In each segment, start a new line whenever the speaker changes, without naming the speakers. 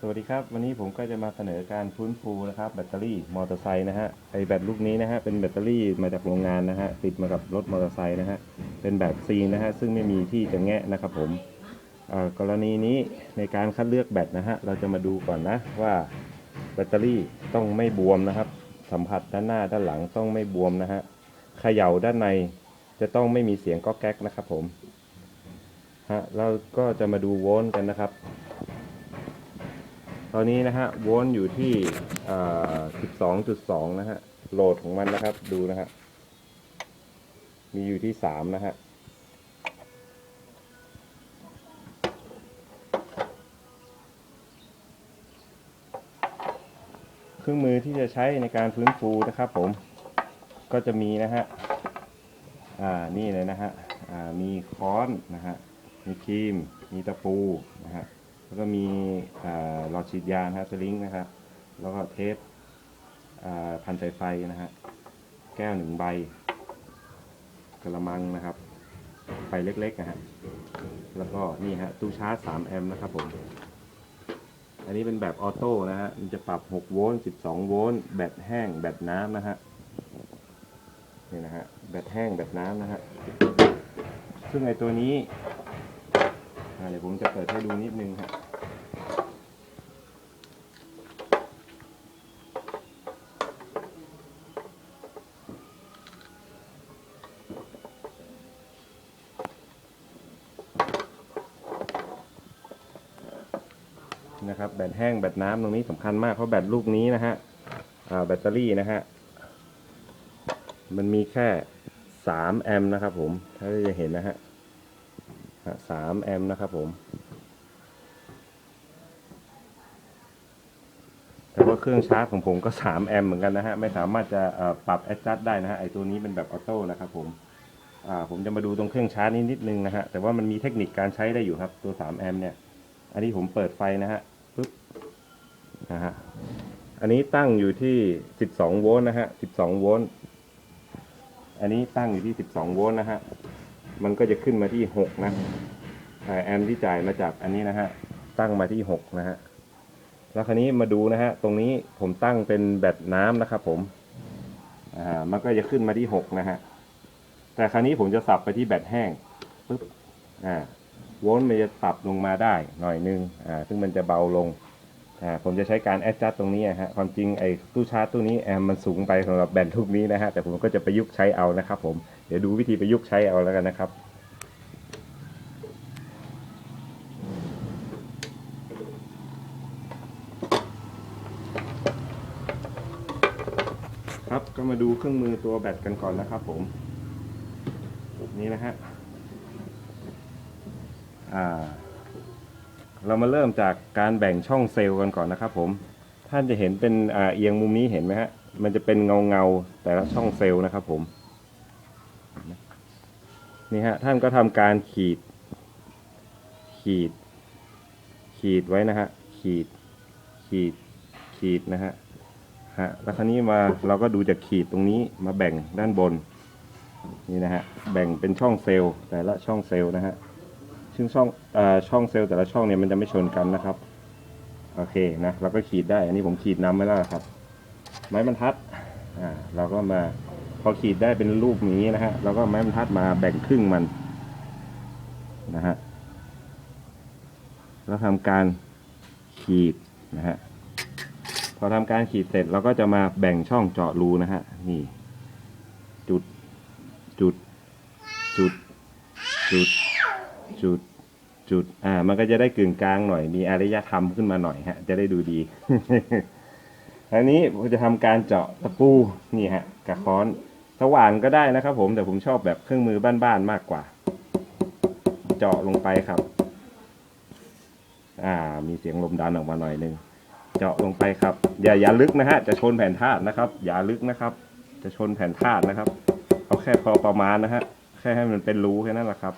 สวัสดีครับ วันนี้ผมก็จะมาเสนอการฟื้นฟูนะครับแบตเตอรี่มอเตอร์ไซค์นะฮะไอแบตลูกนี้นะฮะเป็นแบตเตอรี่มาจากโรงงานนะฮะติดมากับรถมอเตอร์ไซค์นะฮะเป็นแบบซีนะฮะซึ่งไม่มีที่จะแงะนะครับผมกรณีนี้ในการคัดเลือกแบตนะฮะเราจะมาดูก่อนนะว่าแบตเตอรี่ต้องไม่บวมนะครับ สัมผัสด้านหน้าด้านหลังต้องไม่บวมนะฮะเขย่าด้านในจะต้องไม่มีเสียงก๊อกแก๊กนะครับผมฮะเราก็จะมาดูโวลต์กันนะครับ ตอนนี้นะฮะโวลต์อยู่ที่12.2 นะฮะ โหลดของมันนะครับ ดูนะฮะ มีอยู่ที่ 3 นะฮะ เครื่องมือที่จะใช้ในการฟื้นฟูนะครับผม ก็จะมีนะฮะ อ่า นี่เลยนะฮะ อ่า มีค้อนนะฮะ มีครีม มีตะปูนะฮะ แล้วก็มีหลอดฉีดยานะฮะสลิงนะครับ แล้วก็เทปพันสายไฟนะฮะ แก้วหนึ่งใบกระมังนะครับ ไฟเล็กๆนะฮะ แล้วก็นี่ฮะตู้ชาร์จ 3 แอมป์นะครับผม อันนี้เป็นแบบออโต้นะฮะ มันจะปรับ 6 โวลต์ 12 โวลต์ แบตแห้ง แบตน้ำนะฮะ นี่นะฮะ แบตแห้ง แบตน้ำนะฮะ ซึ่งไอตัวนี้ เดี๋ยวผมจะเปิดให้ดูนิดนึงครับนะครับแบตแห้งแบตน้ำตรงนี้สำคัญมากเพราะแบตลูกนี้นะฮะแบตเตอรี่นะฮะมันมีแค่ 3 แอมป์นะครับผม ถ้าจะเห็นนะฮะ สามแอมป์นะครับผมแต่ว่าเครื่องชาร์จของผมก็ 3 แอมป์เหมือนกันนะฮะ ไม่สามารถจะปรับ adjust ได้นะฮะ ไอตัวนี้เป็นแบบออโต้นะครับผมผมจะมาดูตรงเครื่องชาร์จนี้นิดนึงนะฮะ แต่ว่ามันมีเทคนิคการใช้ได้อยู่ครับ ตัว 3 แอมป์เนี่ย อันนี้ผมเปิดไฟนะฮะปึ๊บนะฮะ อันนี้ตั้งอยู่ที่ 12 โวลต์นะฮะ 12 โวลต์ อันนี้ตั้งอยู่ที่ 12 โวลต์นะฮะ มันก็จะขึ้นมาที่ 6 นะ แอมป์ที่จ่ายมาจากอันนี้นะฮะ ตั้งมาที่ 6 นะฮะ แล้วคราวนี้มาดูนะฮะ ตรงนี้ผมตั้งเป็นแบตน้ำนะครับผม อ่า มันก็จะขึ้นมาที่ 6 นะฮะ แต่คราวนี้ผมจะสับไปที่แบตแห้งปึ๊บ อ่า โวลต์มันจะปรับลงมาได้หน่อยนึง อ่า ซึ่งมันจะเบาลง อ่า ผมจะใช้การแอดจัดตรงนี้อะฮะ ความจริงไอ้ตู้ชาร์จตู้นี้แอมป์มันสูงไปสำหรับแบตทุกนี้นะฮะ แต่ผมก็จะประยุกต์ใช้เอานะครับผม เดี๋ยวดูวิธีประยุกต์ใช้เอาแล้วกันนะครับ ครับก็มา ดูเครื่องมือตัวแบตกันก่อนนะครับผมนี่นะฮะอ่า เรามาเริ่มจากการแบ่งช่องเซลล์กันก่อนนะครับผม ท่านจะเห็นเป็นอ่าเอียงมุมนี้เห็นไหมฮะ มันจะเป็นเงาเงาแต่ละช่องเซลล์นะครับผมนี่ฮะท่านก็ทำการขีด ขีด ขีดไว้นะฮะ ขีด ขีด ขีดนะฮะ ฮะแล้วคราวนี้มาเราก็ดูจากขีดตรงนี้มาแบ่งด้านบนนี่นะฮะแบ่งเป็นช่องเซลล์แต่ละช่องเซลล์นะฮะซึ่งช่องอช่องเซลล์แต่ละช่องเนี่ยมันจะไม่ชนกันนะครับโอเคนะเราก็ขีดได้อันนี้ผมขีดนำไว้แล้วครับ ไม้บรรทัดอ่าเราก็มาพอขีดได้เป็นรูปนี้นะฮะเราก็ไม้บรรทัดมาแบ่งครึ่งมันนะฮะแล้วทำการขีดนะฮะ พอทำการขีดเสร็จเราก็จะมาแบ่งช่องเจาะรูนะฮะ นี่ จุด จุด จุด จุด จุด จุด อ่า มันก็จะได้กึ่งกลางหน่อย มีอารยธรรมขึ้นมาหน่อยฮะ จะได้ดูดีอันนี้ผมจะทำการเจาะตะปูนี่ฮะกระค้อนสว่านก็ได้นะครับ ผมแต่ผมชอบแบบเครื่องมือบ้านๆมากกว่า เจาะลงไปครับ อ่า มีเสียงลมดันออกมาหน่อยนึง เจาะลงไปครับ อย่าอย่าลึกนะฮะ จะชนแผ่นธาตุนะครับ อย่าลึกนะครับ จะชนแผ่นธาตุนะครับ เอาแค่พอประมาณนะฮะ แค่ให้มันเป็นรูแค่นั้นแหละครับ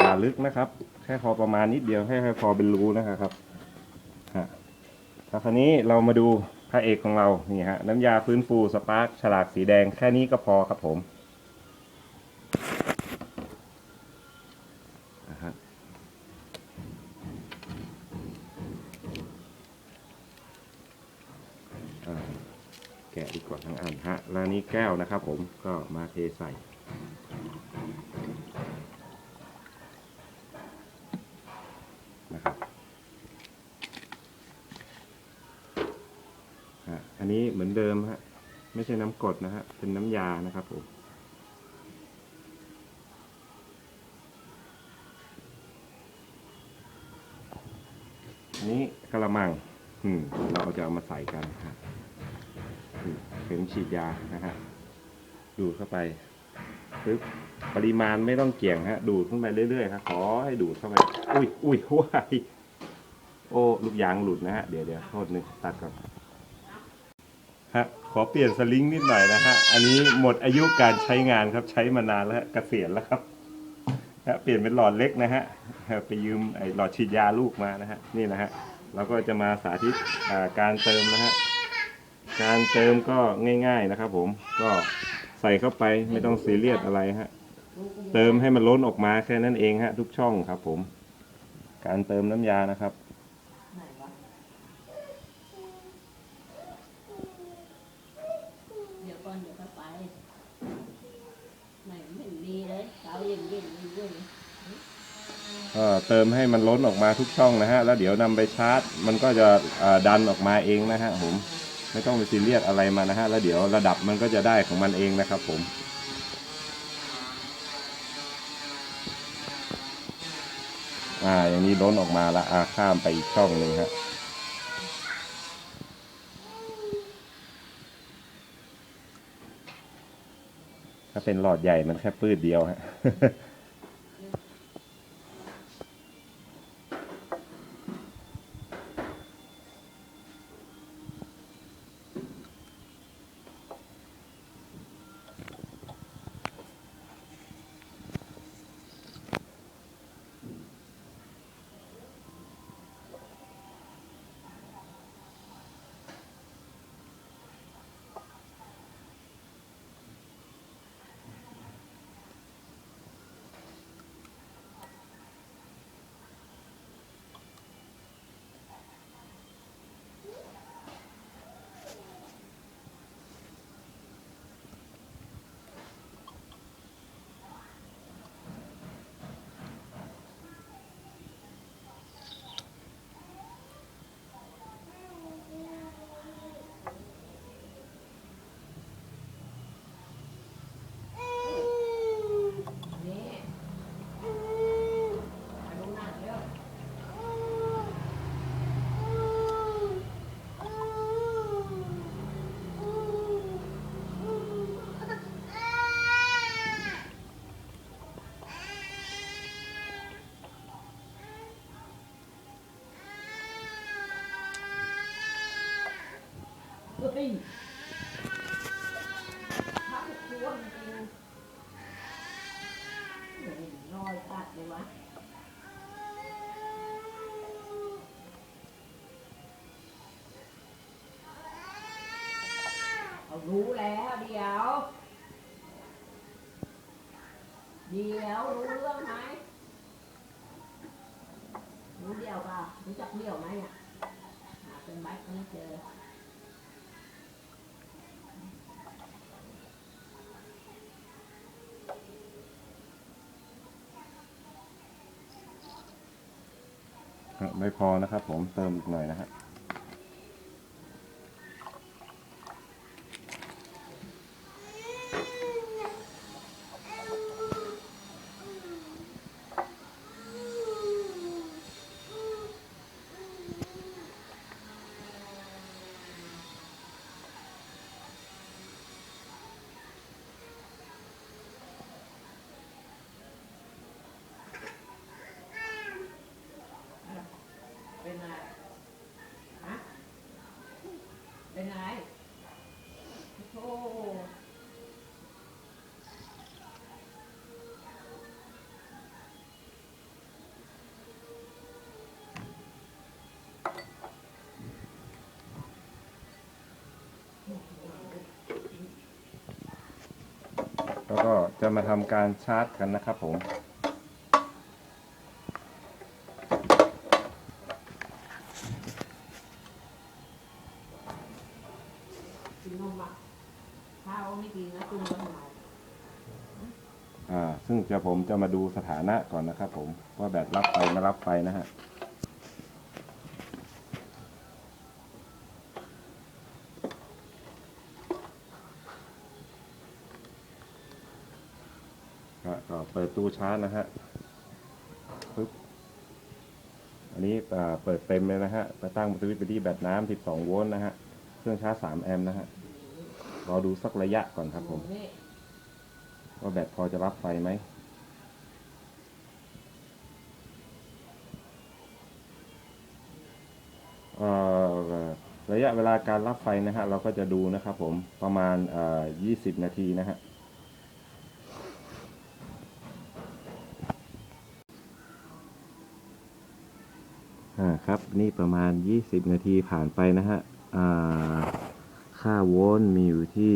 อย่าลึกนะครับ แค่พอประมาณนิดเดียวแค่พอเป็นรูนะครับฮะแล้วคราวนี้เรามาดู พระเอกของเรานี่ฮะน้ำยาฟื้นฟูสปาร์คฉลากสีแดงแค่นี้ก็พอครับผมนะฮะแกะดีกว่าทั้งอันฮะแล้วนี้แก้วนะครับผมก็มาเทใส่ นะครับ ฮะอันนี้เหมือนเดิมฮะ ไม่ใช่น้ำกรดนะฮะ เป็นน้ำยานะครับผม อันนี้ กระมัง อืมเราจะเอามาใส่กันฮะอืมเข็มฉีดยานะฮะดูดเข้าไปปึ๊บปริมาณไม่ต้องเกี่ยงฮะ ดูดขึ้นไปเรื่อยๆครับขอให้ดูดเข้าไป อุ้ยอุ้ยว้ายโอ้ลูกยางหลุดนะฮะ เดี๋ยวเดี๋ยวโทษนึงตัดก่อนฮะขอเปลี่ยนสลิงนิดหน่อยนะฮะ อันนี้หมดอายุการใช้งานครับใช้มานานแล้วฮะเกษียณแล้วครับฮะเปลี่ยนเป็นหลอดเล็กนะฮะ ไปยืมไอ้หลอดฉีดยาลูกมานะฮะ นี่นะฮะ เราก็จะมาสาธิตการเติมนะฮะการเติมก็ง่าย ๆนะครับ ผมก็ใส่เข้าไปไม่ต้องซีเรียสอะไรฮะเติมให้มันล้นออกมาแค่นั้นเองฮะทุกช่องครับ ผม การเติมน้ำยานะครับ
ไหนวะเดี๋ยวก่อนเดี๋ยวก็ไปไหนไม่มีเลยเสาเย็นเย็นเย็นเย็น
ก็ เติมให้มันล้นออกมาทุกช่องนะฮะ แล้วเดี๋ยวนำไปชาร์จ มันก็จะดันออกมาเองนะฮะผม ไม่ต้องไปซีเรียสอะไรมานะฮะ แล้วเดี๋ยวระดับมันก็จะได้ของมันเองนะครับผมอ่าอย่างนี้ล้นออกมาละอ่าข้ามไปอีกช่องหนึ่งฮะถ้าเป็นหลอดใหญ่มันแค่ปื้ดเดียวฮะ
ดเลยวะเอารู้แล้วเดี๋ยว เดี๋ยวรู้เรื่องไหมรู้เดียวป่ะรู้จักเดี่ยวไหมอะหาเป็นแบ็ไม่เจอ
ไม่พอนะครับ ผมเติมอีกหน่อยนะฮะ เไรโอ้แล้วก็จะมาทำการชาร์จกันนะครับผม
มอะข้าวไม่กินะคุณก็ทำไม
อ่าซึ่งจะผมจะมาดูสถานะก่อนนะครับผมว่าแบตรับไฟไม่รับไฟนะฮะก็ก็เปิดตู้ชาร์จนะฮะปึ๊บอันนี้อ่าเปิดเต็มเลยนะฮะไปตั้งสวิตช์ไปที่แบตน้ำ12 โวลต์นะฮะ เครื่องชาร์จ 3 แอมป์นะฮะ รอดูสักระยะก่อนครับผมว่าแบตพอจะรับไฟไหมระยะเวลาการรับไฟนะฮะเราก็จะดูนะครับผมประมาณ 20 นาทีนะฮะครับนี่ประมาณ 20 นาทีผ่านไปนะฮะ ค่าโวลต์มีอยู่ที่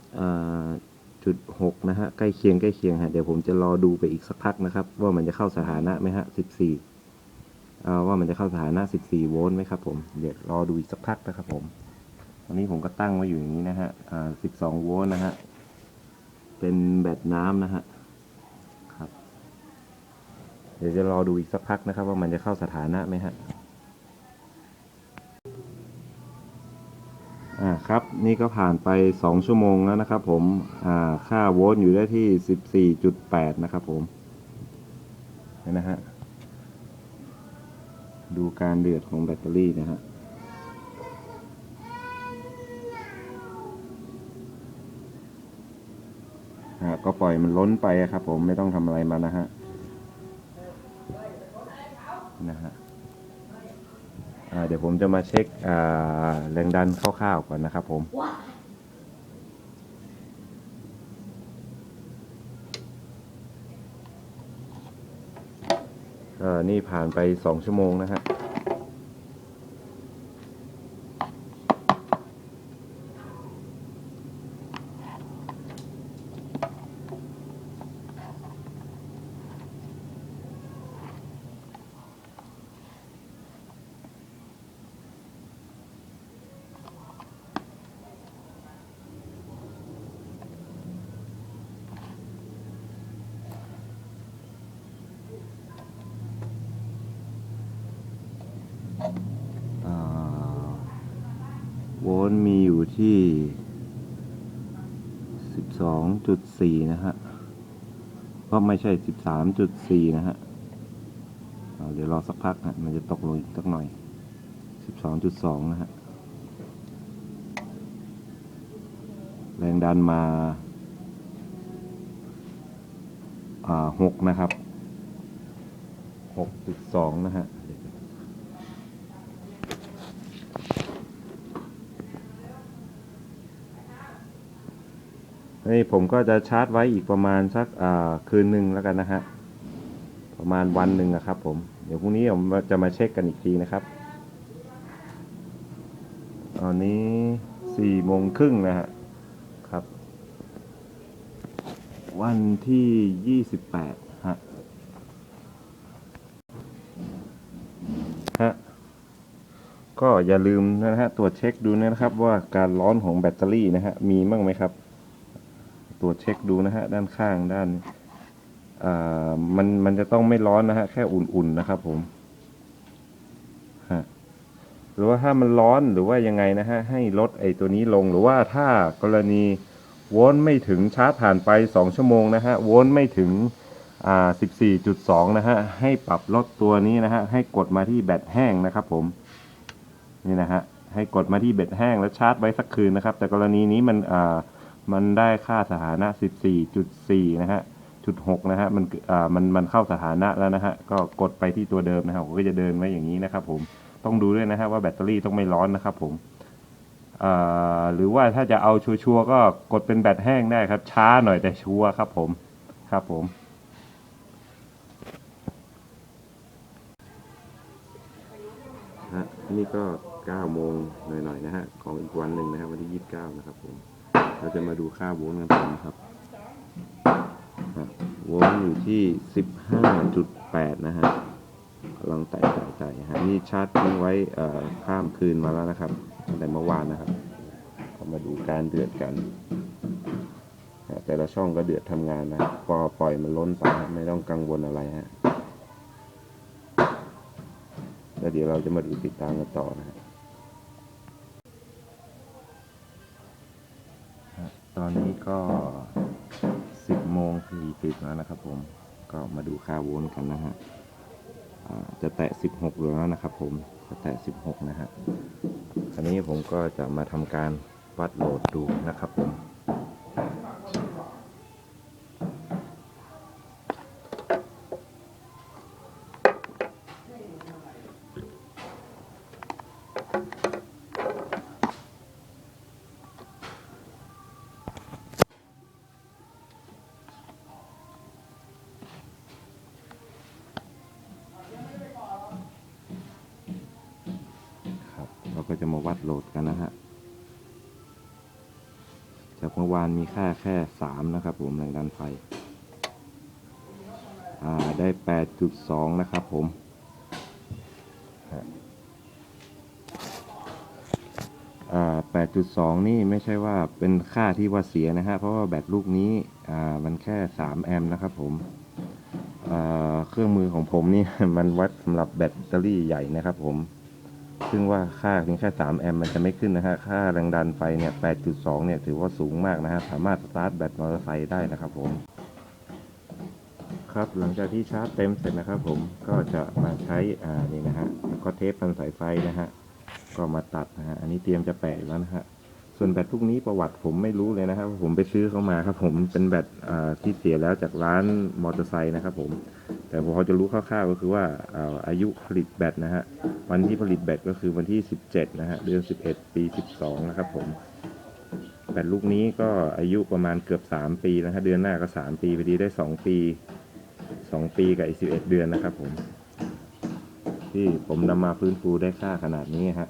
13จุด6นะฮะ ใกล้เคียงใกล้เคียงฮะ เดี๋ยวผมจะรอดูไปอีกสักพักนะครับ ว่ามันจะเข้าสถานะไหมฮะ 14 ว่ามันจะเข้าสถานะ 14 โวลต์ไหมครับผม เดี๋ยวรอดูอีกสักพักนะครับผม ตอนนี้ผมก็ตั้งไว้อยู่อย่างนี้นะฮะ12 โวลต์นะฮะ เป็นแบตน้ำนะฮะครับ เดี๋ยวจะรอดูอีกสักพักนะครับ ว่ามันจะเข้าสถานะไหมฮะ อ่าครับนี่ก็ผ่านไป 2 ชั่วโมงแล้วนะครับผมอ่าค่าโวลต์อยู่ได้ที่ 14.8 นะครับผมนี่นนะฮะดูการเดือดของแบตเตอรี่นะฮะอ่าก็ปล่อยมันล้นไปครับผมไม่ต้องทำอะไรมันนะฮะ เดี๋ยวผมจะมาเช็คแรงดันคร่าวๆก่อนนะครับผมนี่ผ่านไปสองชั่วโมงนะฮะ มีอยู่ที่สิบสองจุดสี่นะฮะก็ไม่ใช่สิบสามจุดสี่นะฮะเเดี๋ยวรอสักพักนะมันจะตกลงอีกสักหน่อยสิบสองจุดสองนะฮะแรงดันมาาหกนะครับหกจุดสองนะฮะ นี่ผมก็จะชาร์จไว้อีกประมาณสักคืนหนึ่งแล้วกันนะฮะ ประมาณวันหนึ่งนะครับผม เดี๋ยวพรุ่งนี้ผมจะมาเช็คกันอีกทีนะครับ ตอนนี้สี่โมงครึ่งนะฮะ ครับ วันที่ยี่สิบแปดฮะ ฮะ ก็อย่าลืมนะฮะ ตรวจเช็คดูนะครับว่าการร้อนของแบตเตอรี่นะฮะ มีบ้างไหมครับ รวจเช็คดูนะฮะด้านข้างด้านอ่ามันมันจะต้องไม่ร้อนนะฮะแค่อุ่นๆนะครับผมฮะหรือว่าถ้ามันร้อนหรือว่ายังไงนะฮะให้ลดไอ้ตัวนี้ลงหรือว่าถ้ากรณีโวลต์ไม่ถึงชาร์จผ่านไป 2 ชั่วโมงนะฮะโวลต์ไม่ถึงอ่า14.2 นะฮะให้ปรับลดตัวนี้นะฮะให้กดมาที่แบตแห้งนะครับผมนี่นะฮะให้กดมาที่แบตแห้งแล้วชาร์จไว้สักคืนนะครับ แต่กรณีนี้มันอ่า มันได้ค่าสถานะ 14.4 นะฮะจุด6นะฮะมันอ่ามันมันเข้าสถานะแล้วนะฮะก็กดไปที่ตัวเดิมนะครับผมก็จะเดินไว้อย่างนี้นะครับผมต้องดูด้วยนะฮะว่าแบตเตอรี่ต้องไม่ร้อนนะครับผมอ่าหรือว่าถ้าจะเอาชัวร์ก็กดเป็นแบตแห้งได้ครับ ช้าหน่อยแต่ชัวร์ครับผมครับผมฮะนี่ก็9โมงหน่อยๆนะฮะของอีกวันหนึ่งนะครับวันที่ 29 นะครับผม เราจะมาดูค่าโวลต์กันก่อนะครับโวลต์อยู่ที่ 15.8 นะฮะกำลังแตะจ่ายจ่ฮะนี่ชาร์จทิ้งไว้ข้ามคืนมาแล้วนะครับตั้งแต่เมื่อวานนะครับเอามาดูการเดือดกัน แต่ละช่องก็เดือดทำงานนะพอปล่อยมันล้นไปไม่ต้องกังวลอะไรฮะแล้วเดี๋ยวเราจะมาดูติดตามกันต่อนะฮะ อนนี้ก็สิบโมงสี่สิบแล้วนะครับ ผม ก็มาดูค่าโวลต์กันนะฮะจะแตะสิบหกแล้วนะครับ ผมจะแตะสิบหกนะฮะคราวนี้ผมก็จะมาทำการวัดโหลดดูนะครับผม มื่อวานมีค่าแค่สามนะครับผมแรงดันไฟ อ่า ได้แปดจุดสองนะครับผมอ่าแปดจุดสองนี่ไม่ใช่ว่าเป็นค่าที่ว่าเสียนะฮะ เพราะว่าแบตลูกนี้ อ่า มันแค่สามแอมป์นะครับผม อ่า เครื่องมือของผมนี่ มันวัดสำหรับแบตเตอรี่ใหญ่นะครับผม ซึ่งว่าค่าเพียงแค่ 3 แอมป์มันจะไม่ขึ้นนะฮะ ค่าแรงดันไฟเนี่ย 8.2 เนี่ย ถือว่าสูงมากนะฮะ สามารถสตาร์ทแบตมอเตอร์ไซค์ได้นะครับผม ครับ หลังจากที่ชาร์จเต็มเสร็จนะครับผม ก็จะมาใช้ อ่า นี่นะฮะ แล้วก็เทปพันสายไฟนะฮะ ก็มาตัดนะฮะ อันนี้เตรียมจะแปะแล้วนะฮะ ส่วนแบตพวกนี้ประวัติผมไม่รู้เลยนะครับ ผมไปซื้อเข้ามาครับผม เป็นแบตอ่าที่เสียแล้วจากร้านมอเตอร์ไซค์นะครับผม แต่พอจะรู้คร่าวๆก็คือว่าอาอายุผลิตแบตนะฮะวันที่ผลิตแบตก็คือวันที่ 17 นะฮะเดือน 11 ปี 12 นะครับผมแบตลูกนี้ก็อายุประมาณเกือบ 3 ปีนะฮะเดือนหน้าก็ 3 ปีพอดีได้ 2 ปี 2 ปีกับอีก11 เดือนนะครับผมที่ผมนำมาฟื้นฟูได้ค่าขนาดนี้ฮะ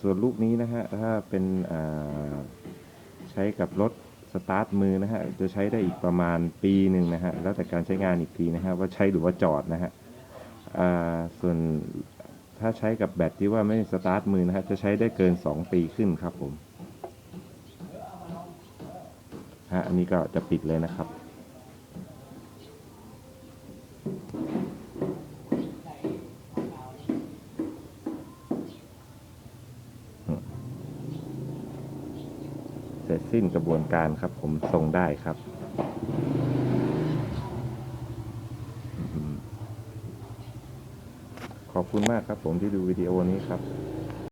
ส่วนลูกนี้นะฮะถ้าเป็นใช้กับรถ สตาร์ทมือนะฮะจะใช้ได้อีกประมาณปีหนึ่งนะฮะแล้วแต่การใช้งานอีกทีนะฮะว่าใช้หรือว่าจอดนะฮะส่วนถ้าใช้กับแบตที่ว่าไม่สตาร์ทมือนะฮะจะใช้ได้เกิน 2 ปีขึ้นครับผมฮะอันนี้ก็จะปิดเลยนะครับ เสร็จสิ้น กระบวนการครับ ผมส่งได้ครับขอบคุณมากครับผมที่ดูวิดีโอนี้ครับ